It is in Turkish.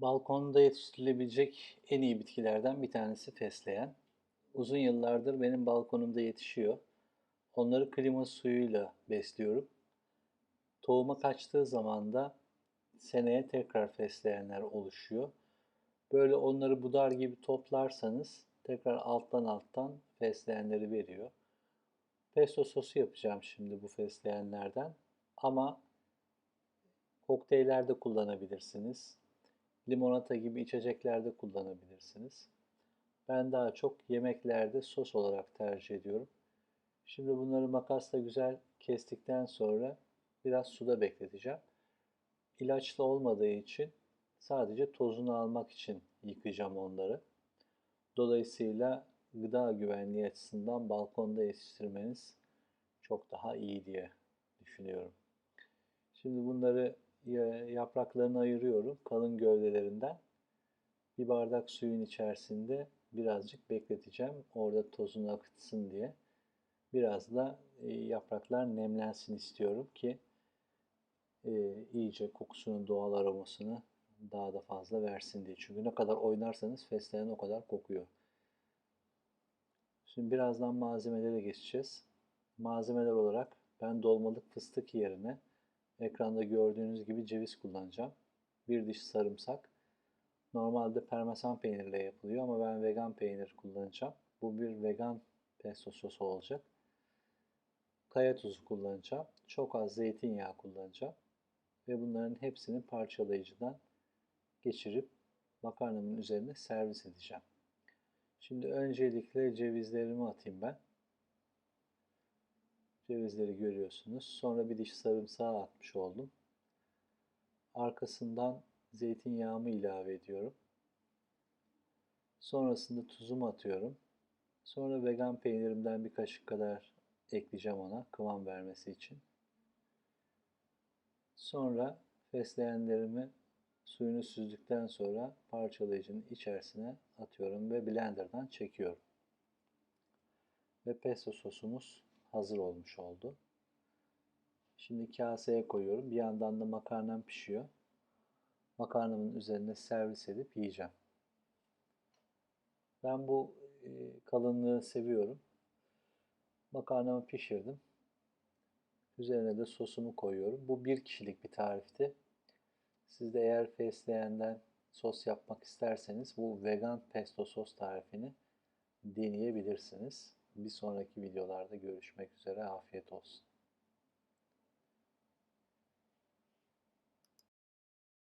Balkonda yetiştirilebilecek en iyi bitkilerden bir tanesi fesleğen. Uzun yıllardır benim balkonumda yetişiyor. Onları klima suyuyla besliyorum. Tohuma kaçtığı zaman da seneye tekrar fesleğenler oluşuyor. Böyle onları budar gibi toplarsanız tekrar alttan alttan fesleğenleri veriyor. Pesto sosu yapacağım şimdi bu fesleğenlerden. Ama kokteyllerde kullanabilirsiniz. Limonata gibi içeceklerde kullanabilirsiniz. Ben daha çok yemeklerde sos olarak tercih ediyorum. Şimdi bunları makasla güzel kestikten sonra biraz suda bekleteceğim. İlaçlı olmadığı için sadece tozunu almak için yıkayacağım onları. Dolayısıyla gıda güvenliği açısından balkonda yetiştirmeniz çok daha iyi diye düşünüyorum. Şimdi bunları yapraklarını ayırıyorum kalın gövdelerinden. Bir bardak suyun içerisinde birazcık bekleteceğim. Orada tozunu akıtsın diye. Biraz da e, yapraklar nemlensin istiyorum ki e, iyice kokusunu, doğal aromasını daha da fazla versin diye. Çünkü ne kadar oynarsanız fesleğen o kadar kokuyor. Şimdi birazdan malzemelere geçeceğiz. Malzemeler olarak ben dolmalık fıstık yerine ekranda gördüğünüz gibi ceviz kullanacağım. Bir diş sarımsak. Normalde parmesan peynirle yapılıyor ama ben vegan peynir kullanacağım. Bu bir vegan pesto sosu olacak. Kaya tuzu kullanacağım. Çok az zeytinyağı kullanacağım. Ve bunların hepsini parçalayıcıdan geçirip makarnamın üzerine servis edeceğim. Şimdi öncelikle cevizlerimi atayım ben. Cevizleri görüyorsunuz. Sonra bir diş sarımsağı atmış oldum. Arkasından zeytinyağımı ilave ediyorum. Sonrasında tuzumu atıyorum. Sonra vegan peynirimden bir kaşık kadar ekleyeceğim ona kıvam vermesi için. Sonra fesleğenlerimi suyunu süzdükten sonra parçalayıcının içerisine atıyorum ve blenderdan çekiyorum. Ve pesto sosumuz hazır olmuş oldu. Şimdi kaseye koyuyorum. Bir yandan da makarnam pişiyor. Makarnamın üzerine servis edip yiyeceğim. Ben bu e, kalınlığı seviyorum. Makarnamı pişirdim. Üzerine de sosumu koyuyorum. Bu bir kişilik bir tarifti. Siz de eğer fesleğenden sos yapmak isterseniz bu vegan pesto sos tarifini deneyebilirsiniz. Bir sonraki videolarda görüşmek üzere. Afiyet olsun.